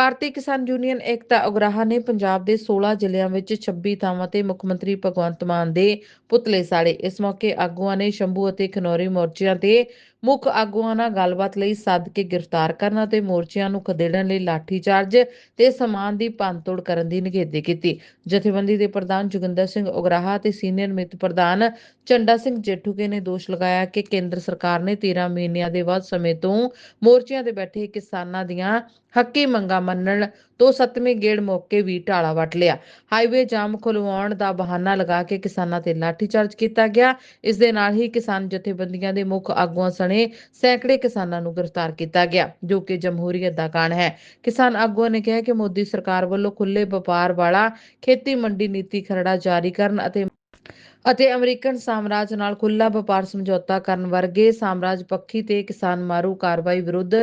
ਭਾਰਤੀ ਕਿਸਾਨ ਯੂਨੀਅਨ ਏਕਤਾ ਉਗਰਾਹਾ ਨੇ ਪੰਜਾਬ ਦੇ 16 ਜ਼ਿਲ੍ਹਿਆਂ ਵਿੱਚ 26 ਥਾਵਾਂ ਤੇ ਮੁੱਖ ਮੰਤਰੀ ਭਗਵੰਤ ਮਾਨ ਦੇ ਪੁਤਲੇ ਸਾੜੇ। ਇਸ ਮੌਕੇ ਆਗੂਆਂ ਨੇ ਸ਼ੰਭੂ ਅਤੇ ਖਨੌਰੀ ਮੋਰਚਿਆਂ ਤੇ ਮੁੱਖ ਆਗੂਆਂ ਨਾਲ ਗੱਲਬਾਤ ਲਈ ਸੱਦ ਕੇ ਗ੍ਰਿਫਤਾਰ ਕਰਨ ਅਤੇ ਮੋਰਚਿਆਂ ਨੂੰ ਖਦੇੜਨ ਲਈ ਲਾਠੀਚਾਰਜ ਤੇ ਸਮਾਨ ਦੀ ਭੰਨਤੋੜ ਕਰਨ ਦੀ ਨਿਖੇਧੀ ਕੀਤੀ। ਜਥੇਬੰਦੀ ਦੇ ਪ੍ਰਧਾਨ ਜੋਗਿੰਦਰ ਸਿੰਘ ਉਗਰਾਹਾ ਤੇ ਸੀਨੀਅਰ ਮਿੱਤ ਪ੍ਰਧਾਨ ਚੰਡਾ ਸਿੰਘ ਜੇਠੂਕੇ ਨੇ ਦੋਸ਼ ਲਗਾਇਆ ਕਿ ਕੇਂਦਰ ਸਰਕਾਰ ਨੇ 13 ਮਹੀਨਿਆਂ ਦੇ ਵੱਧ ਸਮੇਂ ਤੋਂ ਮੋਰਚਿਆਂ ਤੇ ਬੈਠੇ ਕਿਸਾਨਾਂ ਦੀਆਂ ਹੱਕੀ ਮੰਗਾਂ ਮੰਨਣ ਤੋਂ ਸੱਤਵੇਂ ਗੇੜ ਮੌਕੇ ਵੀ ਢਾਲਾ ਵੱਟ ਲਿਆ। ਹਾਈਵੇ ਜਾਮ ਖੁਲਵਾਉਣ ਦਾ ਬਹਾਨਾ ਲਗਾ ਕੇ ਕਿਸਾਨਾਂ ਤੇ ਲਾਠੀਚਾਰਜ ਕੀਤਾ ਗਿਆ। ਇਸ ਦੇ ਨਾਲ ਹੀ ਕਿਸਾਨ ਜਥੇਬੰਦੀਆਂ ਦੇ ਮੁੱਖ ਆਗੂਆਂ ਸਣੇ ਸੈਂਕੜੇ ਕਿਸਾਨਾਂ ਨੂੰ ਗ੍ਰਿਫਤਾਰ ਕੀਤਾ ਗਿਆ, ਜੋ ਕਿ ਜਮਹੂਰੀਅਤ ਦਾ ਕਾਰਨ ਹੈ। ਕਿਸਾਨ ਆਗੂਆਂ ਨੇ ਕਿਹਾ ਕਿ ਮੋਦੀ ਸਰਕਾਰ ਵੱਲੋਂ ਖੁੱਲੇ ਵਪਾਰ ਵਾਲਾ ਖੇਤੀ ਮੰਡੀ ਨੀਤੀ ਖਰੜਾ ਜਾਰੀ ਕਰਨ ਅਤੇ ਅਤੇ ਅਮਰੀਕਨ ਸਾਮਰਾਜ ਨਾਲ ਖੁੱਲਾ ਵਪਾਰ ਸਮਝੌਤਾ ਕਰਨ ਵਰਗੇ ਸਾਮਰਾਜ ਪੱਖੀ ਤੇ ਕਿਸਾਨ ਮਾਰੂ ਕਾਰਵਾਈ ਵਿਰੁੱਧ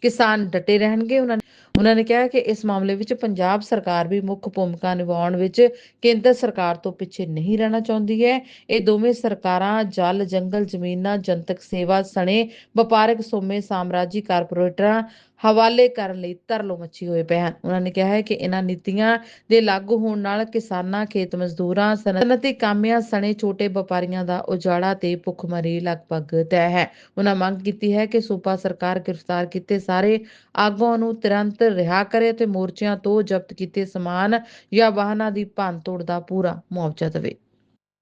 ਕਿਸਾਨ ਡਟੇ ਰਹਿਣਗੇ। ਉਹਨਾਂ ਨੇ ਉਹਨਾਂ ਨੇ ਕਿਹਾ ਕਿ ਇਸ ਮਾਮਲੇ ਵਿੱਚ ਪੰਜਾਬ ਸਰਕਾਰ ਵੀ ਮੁੱਖ ਭੂਮਿਕਾ ਨਿਭਾਉਣ ਵਿੱਚ ਕੇਂਦਰ ਸਰਕਾਰ ਤੋਂ ਪਿੱਛੇ ਨਹੀਂ ਰਹਿਣਾ ਚਾਹੁੰਦੀ ਹੈ। ਇਹ ਦੋਵੇਂ ਸਰਕਾਰਾਂ ਜਲ, ਜੰਗਲ, ਜ਼ਮੀਨਾਂ, ਜਨਤਕ ਸੇਵਾ ਸਣੇ ਵਪਾਰਕ ਸੋਮੇ ਸਾਮਰਾਜੀ ਕਾਰਪੋਰੇਟਰਾਂ ਹਵਾਲੇ ਕਰਨ ਲਈ ਤਰਲੋ ਮੱਛੀ ਹੋਏ ਪਏ ਹਨ। ਉਹਨਾਂ ਨੇ ਕਿਹਾ ਹੈ ਕਿ ਇਹਨਾਂ ਨੀਤੀਆਂ ਦੇ ਲਾਗੂ ਹੋਣ ਨਾਲ ਕਿਸਾਨਾਂ, ਖੇਤ ਮਜ਼ਦੂਰਾਂ ਸਨਅਤੀ ਕਾਮਿਆਂ, ਸਣੇ ਛੋਟੇ ਵਪਾਰੀਆਂ ਦਾ ਉਜਾੜਾ ਤੇ ਭੁੱਖਮਰੀ ਲਗਭਗ ਤੈਅ ਹੈ। ਉਹਨਾਂ ਮੰਗ ਕੀਤੀ ਹੈ ਕਿ ਸੂਬਾ ਸਰਕਾਰ ਗ੍ਰਿਫਤਾਰ ਕੀਤੇ ਸਾਰੇ ਆਗੂਆਂ ਨੂੰ ਤੁਰੰਤ ਰਿਹਾ ਕਰੇ ਤੇ ਮੋਰਚਿਆਂ ਤੋਂ ਜ਼ਬਤ ਕੀਤੇ ਸਮਾਨ ਜਾਂ ਵਾਹਨਾਂ ਦੀ ਭੰਨਤੋੜ ਦਾ ਪੂਰਾ ਮੁਆਵਜ਼ਾ ਦੇਵੇ।